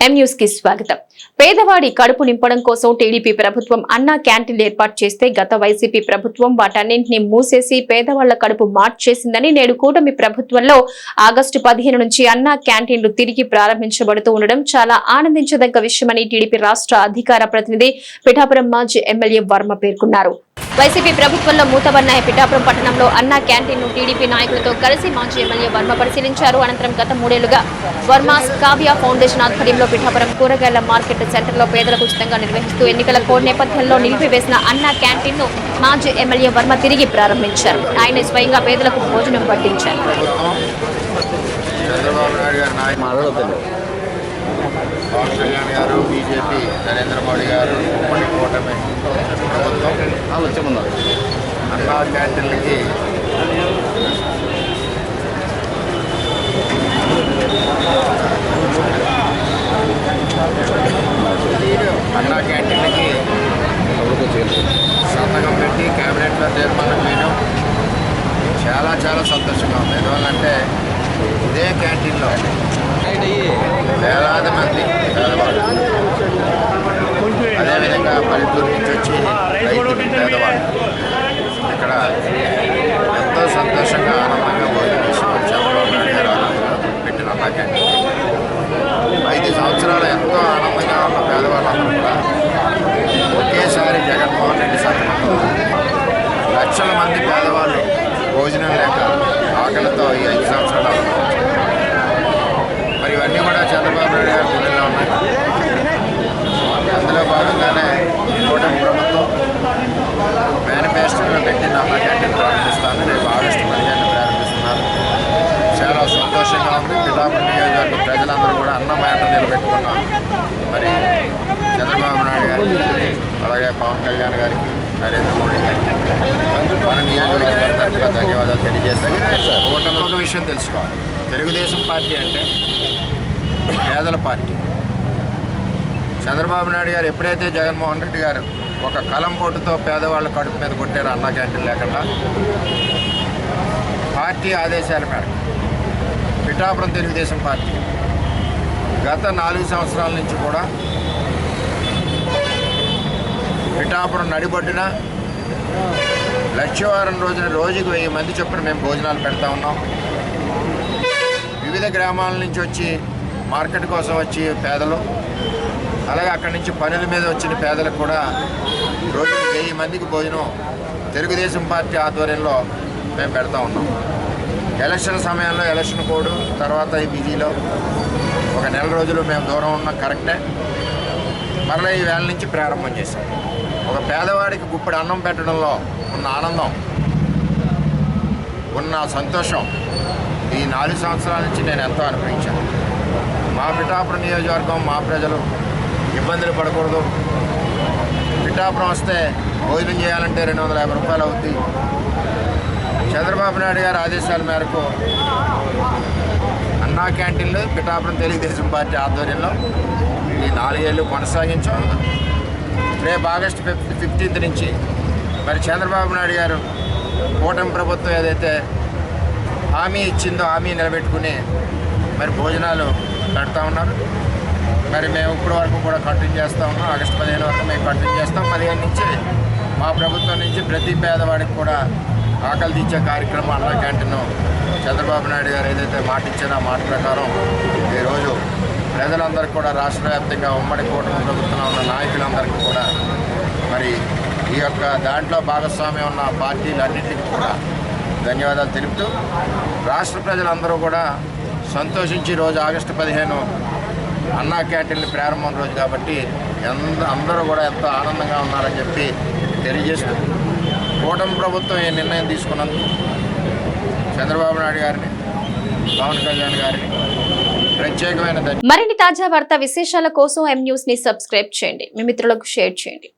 ఎం కి స్వాగతం. పేదవాడి కడుపు నింపడం కోసం టీడీపీ ప్రభుత్వం అన్నా క్యాంటీన్లు ఏర్పాటు చేస్తే గత వైసీపీ ప్రభుత్వం వాటన్నింటినీ మూసేసి పేదవాళ్ళ కడుపు మార్చేసిందని నేడు కూటమి ప్రభుత్వంలో ఆగస్టు పదిహేను నుంచి అన్నా క్యాంటీన్లు తిరిగి ప్రారంభించబడుతూ ఉండడం చాలా ఆనందించదగ్గ విషయమని టీడీపీ రాష్ట్ర అధికార ప్రతినిధి పిఠాపురం మాజీ ఎమ్మెల్యే వర్మ పేర్కొన్నారు. వైసీపీ ప్రభుత్వంలో మూతబడిన పిఠాపురం పట్టణంలో అన్నా క్యాంటీన్ను టీడీపీ నాయకులతో కలిసి మాజీ ఎమ్మెల్యే వర్మ పరిశీలించారు. అనంతరం గత మూడేళ్ళుగా వర్మ కావ్య ఫౌండేషన్ ఆధ్వర్యంలో పిఠాపురం కూరగాయల మార్కెట్ సెంటర్లో పేదలకు ఉచితంగా నిర్వహిస్తూ ఎన్నికల కోడ్ నేపథ్యంలో నిలిపివేసిన అన్నా క్యాంటీన్ను మాజీ ఎమ్మెల్యే వర్మ తిరిగి ప్రారంభించారు. ఆయన స్వయంగా పేదలకు భోజనం పట్టించారు చంద్రబాబు నాయుడు గారి నాయకులు పవన్ కళ్యాణ్ గారు బీజేపీ నరేంద్ర మోడీ గారు ఉమ్మడి కూటమి ప్రభుత్వం. వచ్చమున్నారు అన్నా క్యాంటీన్లకి అన్నా క్యాంటీన్లకి సంతకం పెట్టి క్యాబినెట్లో తీర్మానం చేయడం చాలా చాలా సంతోషంగా ఉంది. ఎందువల్లంటే ఇదే క్యాంటీన్లో. వేలాది మంది పేదవాళ్ళు. అదేవిధంగా పల్లెటూరు నుంచి వచ్చి రైతులు పేదవాళ్ళు. ఇక్కడ ఎంతో సంతోషంగా ఆనందంగా భోజనం చేసేవాళ్ళు చంద్రబాబు నాయుడు గారు ఆనందంగా పెట్టిన అన్నా క్యాంటీన్. ఐదు సంవత్సరాలు ఎంతో ఆనందంగా ఉన్న పేదవాళ్ళందరూ కూడా ఒకేసారి జగన్మోహన్ రెడ్డి సంతకంతో లక్షల మంది పేదవాళ్ళు భోజనం లేక ఆకలితో ఈ ఐదు సంవత్సరాలు అనుభవించారు. మరి ఇవన్నీ కూడా చంద్రబాబు నాయుడు గారి ఉన్నాయి అందులో భాగంగానే కూటమి ప్రభుత్వం మేనిఫెస్టోలో పెట్టిన అన్న క్యాంటీన్ ప్రారంభిస్తాను. రేపు ఆగస్టు పదిహేను ప్రారంభిస్తున్నాను చాలా సంతోషంగా ఉంది. పిఠాపురం నియోజకవర్గ ప్రజలందరూ కూడా అన్న మాట నిలబెట్టుకున్నాం మరి చంద్రబాబు నాయుడు గారికి అలాగే పవన్ కళ్యాణ్ గారికి నరేంద్ర మోడీ గారికి మన నియోజకవర్గ తరఫున ధన్యవాదాలు తెలియజేస్తాను. కూటమి ఒక విషయం తెలుసుకోవాలి. తెలుగుదేశం పార్టీ అంటే పేదల పార్టీ. చంద్రబాబు నాయుడు గారు ఎప్పుడైతే జగన్మోహన్ రెడ్డి గారు ఒక కలం పోటుతో పేదవాళ్ళ కడుపు మీద కొట్టారు అన్నా క్యాంటీన్ లేకుండా పార్టీ ఆదేశాల మేరకు పిఠాపురం తెలుగుదేశం పార్టీ గత నాలుగు సంవత్సరాల నుంచి కూడా పిఠాపురం నడిబొడ్డున లక్ష్యవారం రోజున రోజుకు వెయ్యి మంది చొప్పున మేము భోజనాలు పెడతా ఉన్నాం. వివిధ గ్రామాల నుంచి వచ్చి మార్కెట్ కోసం వచ్చి పేదలు అలాగే అక్కడి నుంచి పనుల మీద వచ్చిన పేదలకు కూడా రోజు వెయ్యి మందికి భోజనం తెలుగుదేశం పార్టీ ఆధ్వర్యంలో మేము పెడతా ఉన్నాం. ఎలక్షన్ సమయంలో ఎలక్షన్ కోడ్ తర్వాత ఈ బిజీలో ఒక నెల రోజులు మేము దూరం ఉన్నాం కరెక్టే. మరలా ఈ వేళ నుంచి ప్రారంభం చేశాం. ఒక పేదవాడికి గుప్పడి అన్నం పెట్టడంలో ఉన్న ఆనందం ఉన్న సంతోషం ఈ నాలుగు సంవత్సరాల నుంచి నేను ఎంతో అనుభవించాను. మా పిఠాపురం నియోజకవర్గం మా ప్రజలు ఇబ్బందులు పడకూడదు. పిఠాపురం వస్తే భోజనం చేయాలంటే రెండు వందల యాభై రూపాయలు అవుద్ది. చంద్రబాబు నాయుడు గారి ఆదేశాల మేరకు అన్నా క్యాంటీన్లు పిఠాపురం తెలుగుదేశం పార్టీ ఆధ్వర్యంలో ఈ నాలుగేళ్ళు కొనసాగించాం. రేపు ఆగస్టు ఫిఫ్ ఫిఫ్టీన్త్ నుంచి మరి చంద్రబాబు నాయుడు గారు కూటమి ప్రభుత్వం ఏదైతే హామీ ఇచ్చిందో హామీ నిలబెట్టుకుని మరి భోజనాలు పెడతా ఉన్నారు. మరి మేము ఇప్పటి వరకు కూడా కంటిన్యూ చేస్తూ ఉన్నాం. ఆగస్టు పదిహేను వరకు మేము కంటిన్యూ చేస్తాం. పదిహేను నుంచి మా ప్రభుత్వం నుంచి ప్రతి పేదవాడికి కూడా ఆకలి తీర్చే కార్యక్రమం అన్న క్యాంటీన్ చంద్రబాబు నాయుడు గారు ఏదైతే మాట ఇచ్చారో మాట ప్రకారం ఈరోజు ప్రజలందరికీ కూడా రాష్ట్ర వ్యాప్తంగా ఉమ్మడి కూటమి ప్రభుత్వంలో ఉన్న నాయకులందరికీ కూడా మరి ఈ యొక్క దాంట్లో భాగస్వామ్యం ఉన్న పార్టీలన్నింటికి కూడా ధన్యవాదాలు తెలుపుతూ రాష్ట్ర ప్రజలందరూ కూడా సంతోషించి రోజు ఆగస్టు పదిహేను అన్నా క్యాంటీన్లు ప్రారంభం రోజు కాబట్టి ఎంత అందరూ కూడా ఎంతో ఆనందంగా ఉన్నారని చెప్పి తెలియజేస్తూ కూటమి ప్రభుత్వం ఈ నిర్ణయం తీసుకున్నందుకు చంద్రబాబు నాయుడు గారిని పవన్ కళ్యాణ్ గారిని ప్రత్యేకమైన మరిన్ని తాజా వార్త విశేషాల కోసం ఎం న్యూస్ని సబ్స్క్రైబ్ చేయండి. మీ మిత్రులకు షేర్ చేయండి.